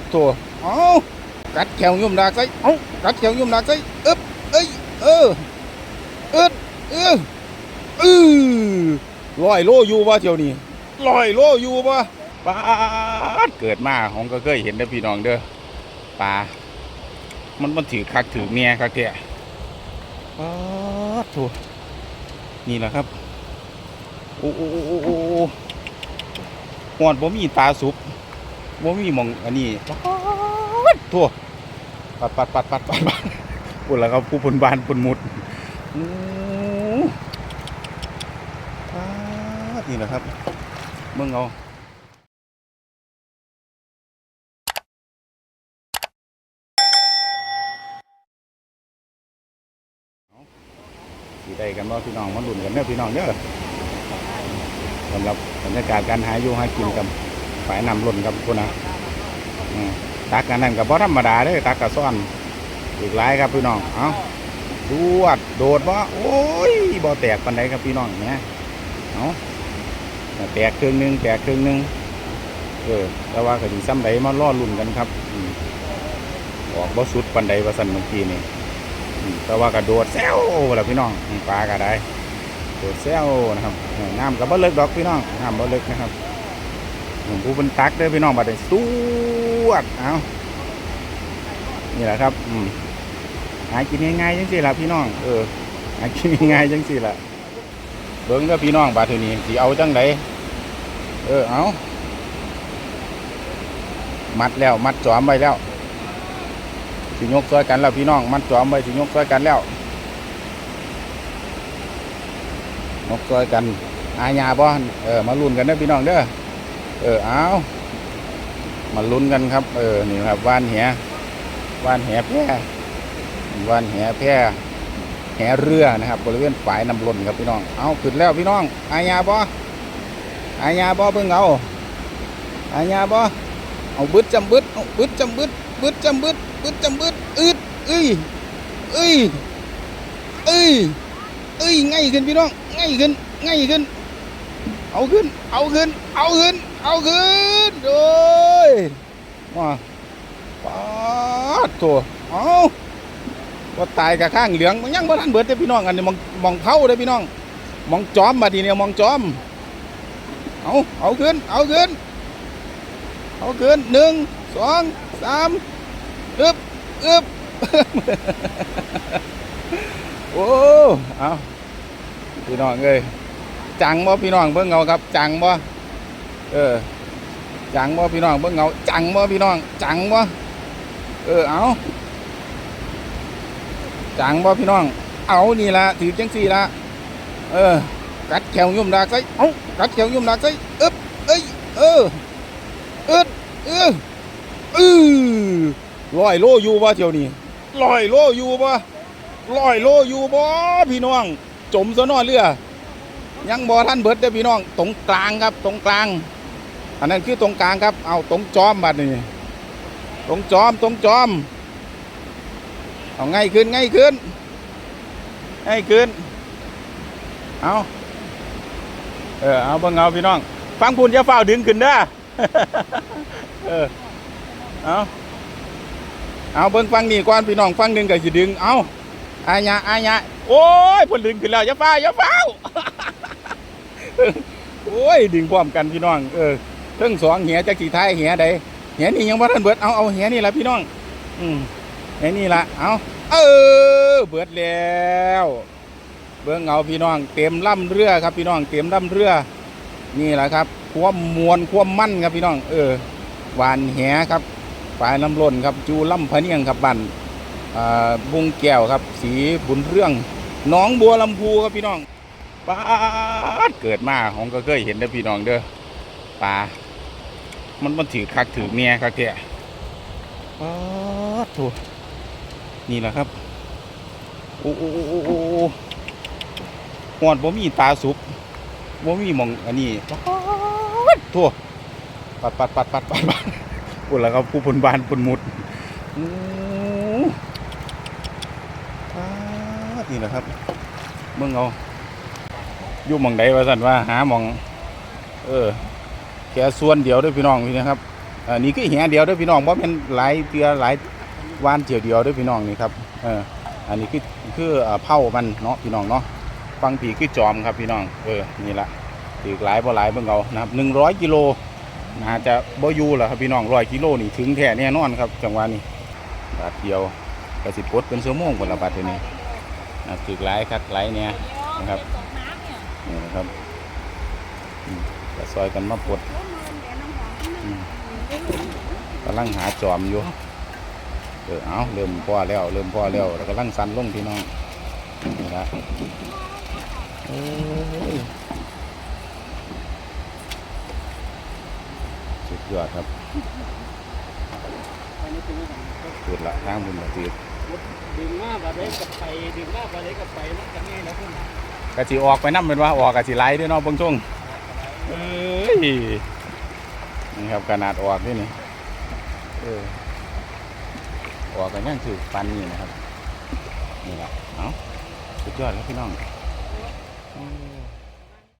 ดตัวเอากัดแขวยุ่มดากใส่เอากัดแขวยุ่มดากใส่อึ๊บเอ้ยเอออึดเออเออลอยโลอยู่บ่เที่ยวนี้ลอยโลอยู่บ่ปลาเกิดมาของก็เคยเห็นเด้อพี่น้องเด้อปลามันมันถือคักถือเมียคักแท้ปลาดโถนี่แหละครับโอ้โอ้โอ้โอ้โอ้โอ้หอดบ่มีตาสุบ บ่มีมองอันนี้ปัดทั่วปัดปัดปัดปัดปัดปัดปุ่นแล้วครับผู้พนบานพนมุดนี่แหละครับเบิ่งเอาสีได้กันบ่พี่น้องมันดุนกันเด้อพี่น้องเด้อสำหรับบรรยากาศการหาอยู่หากินกับ ฝายนำล้นกับคุณนะอืมตักกันนั่นกับบ่ธรรมดาเด้ตักกับซ่อนอีกหลายครับพี่น้องเอ้าดวดโดดบ่โอ้ยบ่แตกปันใดครับพี่น้องเนี่ยเอ้าแตกครึ่งนึงแตกครึ่งนึงเออแต่ว่าก็สิซ้ำใดมาล่อลุ่นกันครับออกบ่สุดปันใดว่าซั่นเมื่อกี้นี่แต่ว่าก็โดดแซวล่ะพี่น้องปลาก็ได้โดดเซลนะครับน้ำกับบ่เลิกดอกพี่น้องน้ำบ่เลิกนะครับ ผมผู้เป็นตักเด้อพี่น้องบัดนี้สวดเอานี่แหละครับ อืมหากินง่ายๆจังสิล่ะพี่น้อง เออ หากินง่ายๆจังสิล่ะเบิ่งเด้อพี่น้องบาดทีนี้สิเอาจังไดเออ เอามัดแล้ว มัดจอมไว้แล้วสิยกซอยกันแล้วพี่น้อง มัดจอมไว้สิยกซอยกันแล้วนกซอยกันอาญาบ่เออ มาลุ้นกันเด้อพี่น้องเด้อ เออเอามาลุ้นกันครับ เออนี่ครับว่านแหว่านแหแพร่ว่านแหแพร่แหเรือนะครับ บริเวณฝายน้ำล้นครับพี่น้อง เอาขึ้นแล้วพี่น้อง อาญาบ่อาญาบ่เบิ่งเอาอาญาบ่เอาบึดจำบึดเอาบึดจำบึดบึดจำบึดบึดจำบึดอึดเอ้ยเอ้ยเอ้ยเอ้ยง่ายขึ้นพี่น้องง่ายขึ้นง่ายขึ้น เอาขึ้น เอาขึ้น เอาขึ้น เอาขึ้นโดยมาปาดตัวเอาก็ตายกับข้างเหลืองมันยังบ่ทันเบิดเด้พี่น้องอันนี้มองมองเผาเด้พี่น้องมองจอมมาดีเนี่ยมองจอม เอาเอาขึ้น เอาขึ้น เอาขึ้นหนึ่งสองสามอึบอึบโอ้เอาพี่น้องเอ้ยจังบ่พี่น้องเบิ่งเงาครับจังบ่ เออจังบ่พี่น้องเบิ่งเงาจังบ่พี่น้องจังบ่เออเอาจังบ่พี่น้อง เอานี่ละถือจังสี่ละเออ กัดแขวยุ่มดาใส่เอ้ากัดแขวยุ่มดาใส่อึ๊บเอ้ยเอออึดเออเอือลอยโลอยู่บ่เที่ยวนี้ลอยโลอยู่บ่ลอยโลอยู่บ่พี่น้อง จมซะน้อเรือ ยังบ่ท่านเบิดเด้อพี่น้อง ตรงกลางครับ ตรงกลาง อันนั้นคือตรงกลางครับ เอาตรงจอมบัดนี่ตรงจอมตรงจอม เอาง่ายขึ้นง่ายขึ้นง่ายขึ้น เอาเออเอาเบิ่งเอาพี่น้อง ฟังพูนจะเฝ้าดึงขึ้นเด้อเออเอาเอาเบิ่งฟังนี่ก่อนพี่น้องฟังหนึ่งก็สิดึง เอาอาญาอาญาโอ้ยพนดึงขึ้นแล้วอย่าฟ้าอย่าฟ้าโอ้ย ดึงพร้อมกันพี่น้อง เออ เทั้งสองเหียจักสีท้ายเหียใดเหียนี่ยังบ่าทันเบิดเอาเอาเหียนี่ละพี่น้อง อืมเหียนี่ละเอาเออเบิดแล้วเบิ่งเอาพี่น้องเต็มลำเรือครับพี่น้องเต็มลำเรือ นี่แหละครับ ความมวลความมั่นครับพี่น้อง เออหวานแหครับปลายน้ำล้นครับจูลำพะเนียงครับบันบุงแก้วครับ สีบุญเรื่องน้องบัวลำพูครับพี่น้องปลาเกิดมาผมก็เคยเห็นเด้อพี่น้องเด้อปลา มันมันถือคักถือเมียคักแท้ปลาดโถนี่แหละครับ โอ้โอ้โอ้โอ้โอ้หอดบ่มีตาสุบบ่มีมองอันนี้ปลาดโถปัดปัดปัดปัดปัดปัดปุ่นแล้วครับผู้พนบานพนมุดอู้ปาดนี่แหละครับเบิ่งเอาอยู่มองใดว่าสันว่าหามอง เออ แค่ส่วนเดียวด้วยพี่น้องพี่นะครับออนี่คือแหเดียวด้อพี่น้องว่าะเป็นหลายเตือหลายวานเจียวเดียวด้อพี่น้องนี่ครับเอออันนี้คือคือเผามันเนาะพี่น้องเนาะฟังผีคือจอมครับพี่น้องเออนี่ละถือหลายบ่หลายเบิ่งเอานะครับหนึ่งร้อยกิโลน่าจะบ่อยู่แล้วครับพี่น้องร้อยกิโลนี่ถึงแท้แน่นอนครับจังหวะนี้บาทเดียวกระสิปดเป็นชั่วโมงคนละบาทเท่านี้นะถือหลายคักหลายเนี่ยนะครับนี่นะครับ ก็ซอยกันมาปลดอืมกำลังหาจอมอยู่เออเอาเริ่มพ่อแล้ว เริ่มพ่อแล้วแล้วกำลังสั่นลงพี่น้องนี่ละโอ้ยสุดยอดครับสุดละทางบุญละตีดดึงมาบาได้กับไปดึงมาบาได้กับไปมันกันง่ายแล้วคุณกะสิออกไปน้ำเป็นว่าออกกะสิไหลด้วยเนาะเบางช่วง เอ้ยนี่ครับขนาดออกนี่นี่เออออกกันยังถือปันนี่นะครับนี่แหละเอาสุดยอดครับพี่น้องอ